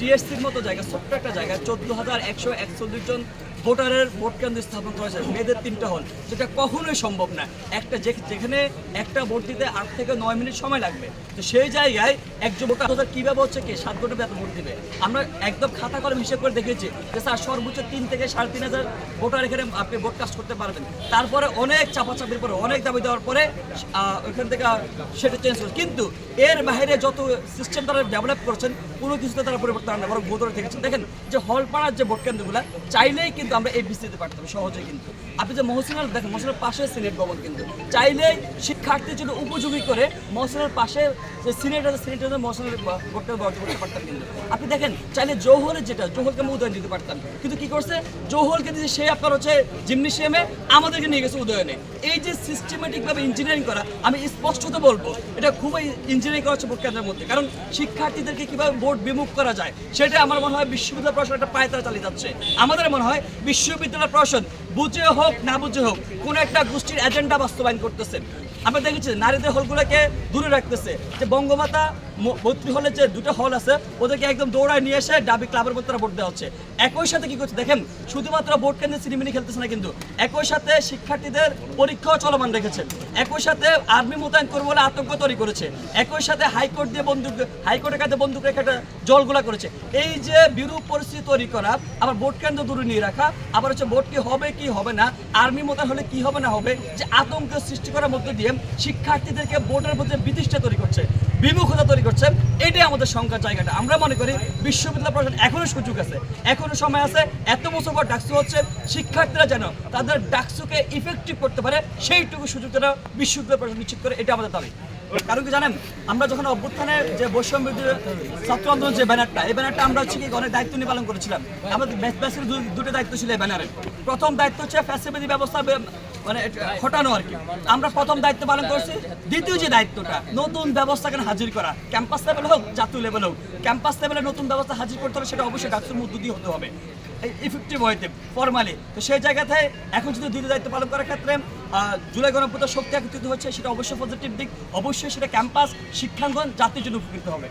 টিএসসির মতো জায়গা ছোট্ট একটা জায়গা চোদ্দ হাজার একশো একচল্লিশ জন ভোটারের ভোট কেন্দ্র স্থাপন করেছে মেয়েদের তিনটা হল, যেটা কখনোই সম্ভব না। একটা যেখানে একটা ভোট দিতে আট থেকে নয় মিনিট সময় লাগবে, তো সেই জায়গায় একজন ভোটার কীভাবে হচ্ছে কি? সাত ভোটে এত ভোট দিবে। আমরা একদম খাতা করে হিসেব করে দেখেছি যে স্যার, সর্বোচ্চ তিন থেকে সাড়ে তিন হাজার ভোটার এখানে আপনি ভোট কাস্ট করতে পারবেন। তারপরে অনেক চাপাচাপির পরে, অনেক দাবি দেওয়ার পরে ওইখান থেকে সেটা চেঞ্জ করে কিন্তু এর বাইরে যত সিস্টেম তারা ডেভেলপ করছেন, কোনো কিছুতে তারা পরিবর্তন আনে বরং ভোটার থেকেছেন। দেখেন, যে হল পাড়ার যে ভোট কেন্দ্রগুলো, চাইলেই কিন্তু আমরা এই দিতে পারতাম, সহজে কিন্তু। আপনি যে মহসিনার দেখেন মহসিনার পাশে সিনেট ভবন কিন্তু। চাইলেই শিক্ষার্থীর জন্য উপযোগী করে মহসিনার পাশে যে সিনেট আছে, সিনেটের মহসিনার ভোট কেন্দ্র বরাদ্দ করতে পারতাম কিন্তু। আপনি দেখেন, চাইলে জৌহরের যেটা, জৌহরকে আমরা উদয়ন দিতে পারতাম। কিন্তু কি করছে? জৌহরকে দিয়ে সে আপনার হচ্ছে জিমনেশিয়ামে আমাদেরকে নিয়ে গেছে উদয়নে। এই যে সিস্টেমেটিক ভাবে ইঞ্জিনিয়ারিং করা, আমি স্পষ্টত বলব, এটা খুবই ইঞ্জিনিয়ারিং করা হচ্ছে ভোট কেন্দ্রের মধ্যে। কারণ শিক্ষার্থীদেরকে কীভাবে ভোট বিমুখ করা যায়, সেটা আমার মনে হয় বিশ্ববিদ্যালয় প্রশাসন একটা পায়ে তারা চালিয়ে যাচ্ছে। আমাদের মনে হয় বিশ্ববিদ্যালয় প্রশাসন, বুঝে হোক, না বুঝে হোক, কোন একটা গোষ্ঠীর এজেন্ডা বাস্তবায়ন করতেছে। আমরা দেখেছি নারীদের হলগুলোকে দূরে রাখতেছে, যে বঙ্গমাতা মৈত্রী হলে যে দুটো হল আছে, ওদেরকে একদম দৌড়ায় নিয়ে এসে ডাবি ক্লাবের মধ্যে ভোট দেওয়া হচ্ছে। একই সাথে কি করছে? দেখেন, শুধুমাত্র ভোট কেন্দ্রে সিনেমিনি খেলতেছে না কিন্তু, একই সাথে শিক্ষার্থীদের পরীক্ষাও চলমান রেখেছে। একই সাথে আর্মি মোতায়েন করব বলে আতঙ্ক তৈরি করেছে। একই সাথে হাইকোর্ট দিয়ে বন্দুক, হাইকোর্টের কাছে বন্দুক রেখে একটা জলগুলা করেছে। এই যে বিরূপ পরিস্থিতি তৈরি করা, আবার ভোট কেন্দ্র দূরে নিয়ে রাখা, আবার হচ্ছে ভোট কি হবে কি হবে না, আর্মি মোতায়েন হলে কি হবে না হবে, যে আতঙ্ক সৃষ্টি করার মধ্যে দিয়ে শিক্ষার্থীদেরকে ভোটের মধ্যে বিতিষ্ঠা তৈরি করছে। বিমুখতা তৈরি করছে এটাই আমাদের সংখ্যার জায়গাটা। আমরা মনে করি বিশ্ববিদ্যালয় প্রশাসন এখনও সুযোগ আছে, এখনও সময় আছে, এত বছর পর ডাকসু হচ্ছে, শিক্ষার্থীরা যেন তাদের ডাকসুকে ইফেক্টিভ করতে পারে, সেইটুকু সুযোগ তারা বিশ্ববিদ্যালয় প্রশাসন নিশ্চিত করে এটা আমাদের দাবি। কারণ কি জানেন, আমরা যখন অভ্যুত্থানে যে বৈষম্য ছাত্র আন্দোলন যে ব্যানারটা, এই ব্যানারটা আমরা হচ্ছে কি অনেক দায়িত্ব নিয়ে পালন করেছিলাম। আমাদের দুটো দায়িত্ব ছিল এই ব্যানারে। প্রথম দায়িত্ব হচ্ছে ফ্যাসিলিটি ব্যবস্থা মানে হটানো আর কি। আমরা প্রথম দায়িত্ব পালন করছি। দ্বিতীয় যে দায়িত্বটা, নতুন ব্যবস্থাকে হাজির করা? ক্যাম্পাস লেভেল হোক, জাতীয় লেভেল হোক, ক্যাম্পাস লেভেলে নতুন ব্যবস্থা হাজির করতে হলে সেটা অবশ্যই ডাক্তার মধ্য দিয়ে হতে হবে। ইফেক্টিভ হইতে ফর্মালি তো সেই জায়গাতে এখন যদি দ্বিতীয় দায়িত্ব পালন করার ক্ষেত্রে জুলাই গণপ্রজাতন্ত্র শক্তি একত্রিত হচ্ছে, সেটা অবশ্যই পজিটিভ দিক। অবশ্যই সেটা ক্যাম্পাস, শিক্ষাঙ্গন, জাতির জন্য উপকৃত হবে।